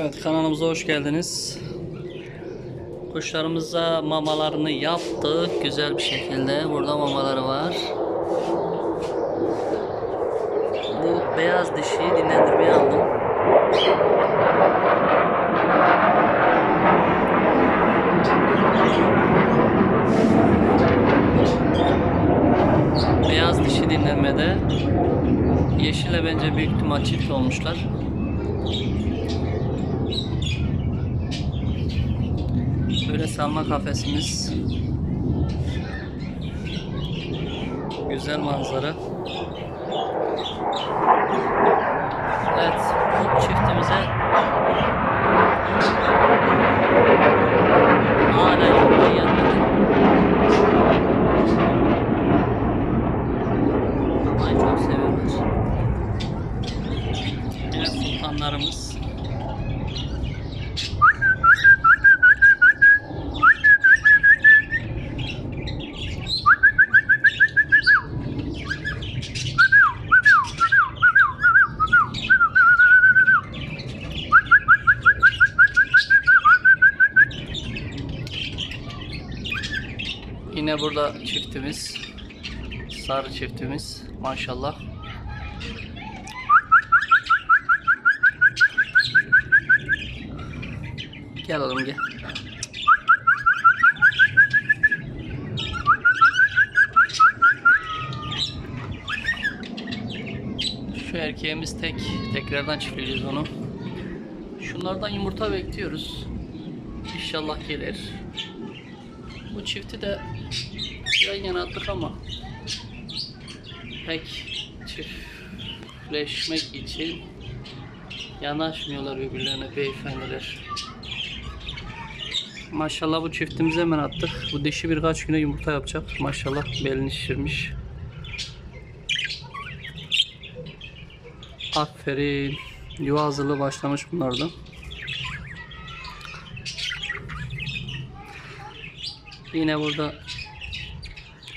Evet kanalımıza hoş geldiniz. Kuşlarımıza mamalarını yaptık güzel bir şekilde. Burada mamaları var. Bu beyaz dişiyi dinlendirmeye aldım. Beyaz dişi dinlenmede. Yeşile bence büyük ihtimal çift olmuşlar. Böyle salma kafesimiz. Güzel manzara. Evet, bu çiftimize hala yumurta gelmedi. Mamayı çok seviyorlar. Yine sultanlarımız. Yine burada çiftimiz. Sarı çiftimiz. Maşallah. Gel oğlum gel. Şu erkeğimiz tek. Tekrardan çiftleyeceğiz onu. Şunlardan yumurta bekliyoruz. İnşallah gelir. Bu çifti de yan yana attık ama pek çiftleşmek için yanaşmıyorlar birbirlerine beyefendiler. Maşallah bu çiftimizi hemen attık. Bu dişi birkaç güne yumurta yapacak. Maşallah belini şişirmiş. Aferin. Yuva hazırlığı başlamış bunlardan. Yine burada